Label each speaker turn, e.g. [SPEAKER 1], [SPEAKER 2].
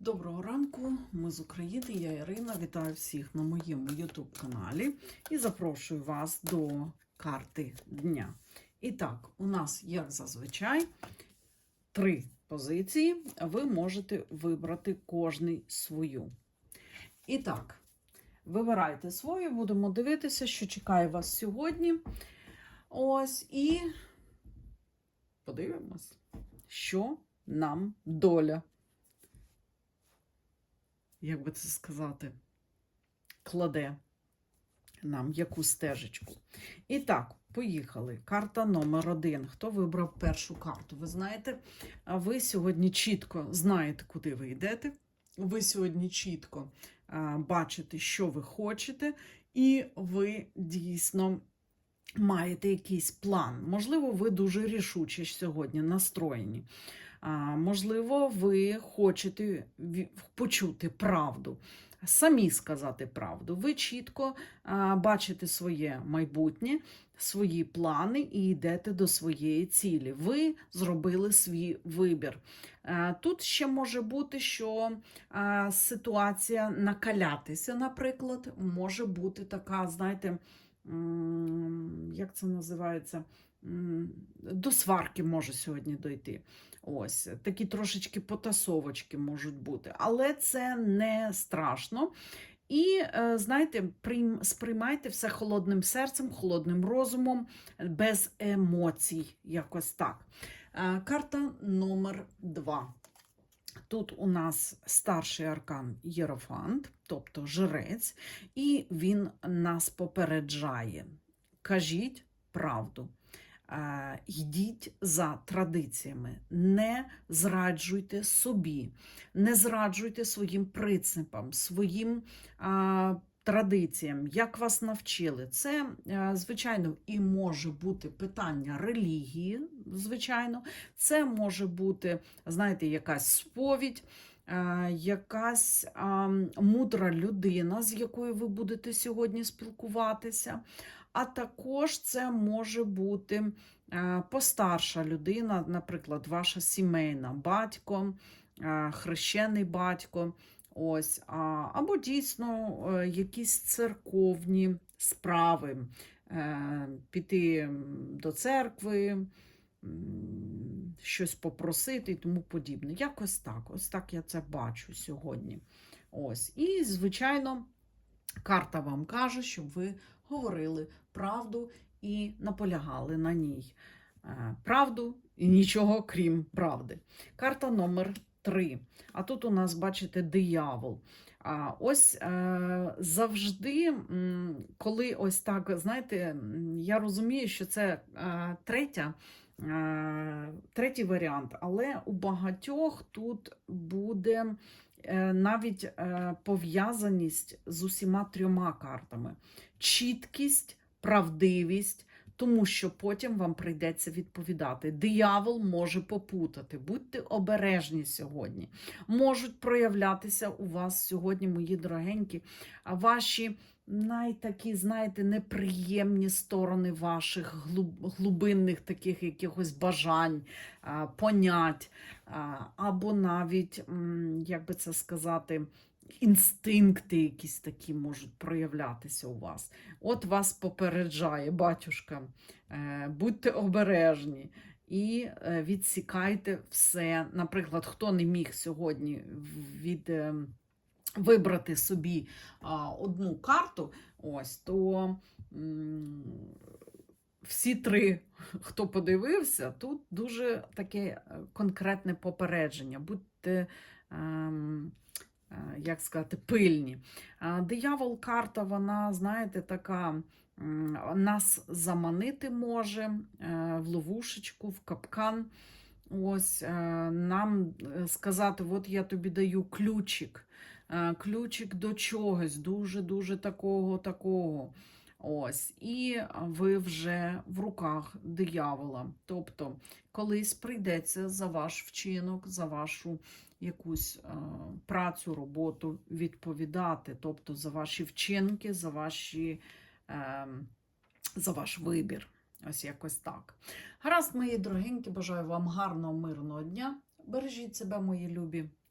[SPEAKER 1] Доброго ранку, ми з України, я Ірина. Вітаю всіх на моєму YouTube каналі і запрошую вас до карти дня. І так, у нас, як зазвичай, три позиції. Ви можете вибрати кожний свою. І так, вибирайте свою, будемо дивитися, що чекає вас сьогодні. Ось і подивимось, що нам доля як би це сказати, кладе нам яку стежечку. І так, поїхали. Карта номер один. Хто вибрав першу карту? Ви знаєте, ви сьогодні чітко знаєте, куди ви йдете. Ви сьогодні чітко бачите, що ви хочете, і ви дійсно. Маєте якийсь план. Можливо, ви дуже рішуче сьогодні настроєні. Можливо, ви хочете почути правду, самі сказати правду. Ви чітко бачите своє майбутнє, свої плани і йдете до своєї цілі. Ви зробили свій вибір. Тут ще може бути, що ситуація накалятися, наприклад, може бути така, знаєте, як це називається? До сварки може сьогодні дойти. Ось такі трошечки потасовочки можуть бути, але це не страшно. І е, знаєте, прийм- сприймайте все холодним серцем, холодним розумом, без емоцій, якось так. Е, Карта номер два. Тут у нас старший аркан Єрофант, тобто жрець, і він нас попереджає. Кажіть правду. Е, Йдіть за традиціями, не зраджуйте собі, не зраджуйте своїм принципам, своїм традиціям, як вас навчили. Це, е, звичайно, і може бути питання релігії, звичайно, це може бути, знаєте, якась сповідь. е, Якась а, мудра людина, з якою ви будете сьогодні спілкуватися, а також це може бути е, постарша людина, наприклад, ваша сімейна батько, е, хрещений батько, ось, або дійсно е, якісь церковні справи, піти до церкви, щось попросити і тому подібне. Якось так. Ось так я це бачу сьогодні. Ось. І, звичайно, карта вам каже, щоб ви говорили правду і наполягали на ній. Е, Правду і нічого крім правди. Карта номер 3. А тут у нас, бачите, диявол. А ось е, завжди, коли ось так, знаєте, я розумію, що це е, третя. Третій варіант, але у багатьох тут буде навіть е, пов'язаність з усіма трьома картами: чіткість, правдивість, тому що потім вам прийдеться відповідати. Диявол може попутати. Будьте обережні сьогодні. Можуть проявлятися у вас сьогодні, мої дорогенькі, ваші найтакі, знаєте, неприємні сторони ваших глибинних таких якихось бажань, понять, або навіть, як би це сказати, інстинкти якісь такі можуть проявлятися у вас. От вас попереджає батюшка. Е, Будьте обережні і е, відсікайте все. Наприклад, хто не міг сьогодні від. Вибрати собі а, одну карту, ось, то всі три, хто подивився, тут дуже таке е, конкретне попередження. Будьте, ем, е, як сказати, пильні. А, Диявол карта, вона, знаєте, така. Нас заманити може е, в ловушечку, в капкан. Ось нам сказати: от я тобі даю ключик, ключик до чогось, дуже-дуже такого, такого. Ось, і ви вже в руках диявола. Тобто, колись прийдеться за ваш вчинок, за вашу якусь е, працю, роботу відповідати, тобто за ваші вчинки, за ваші. Е, за ваш вибір. Ось якось так. Гаразд, мої дорогенькі, бажаю вам гарного, мирного дня. Бережіть себе, мої любі,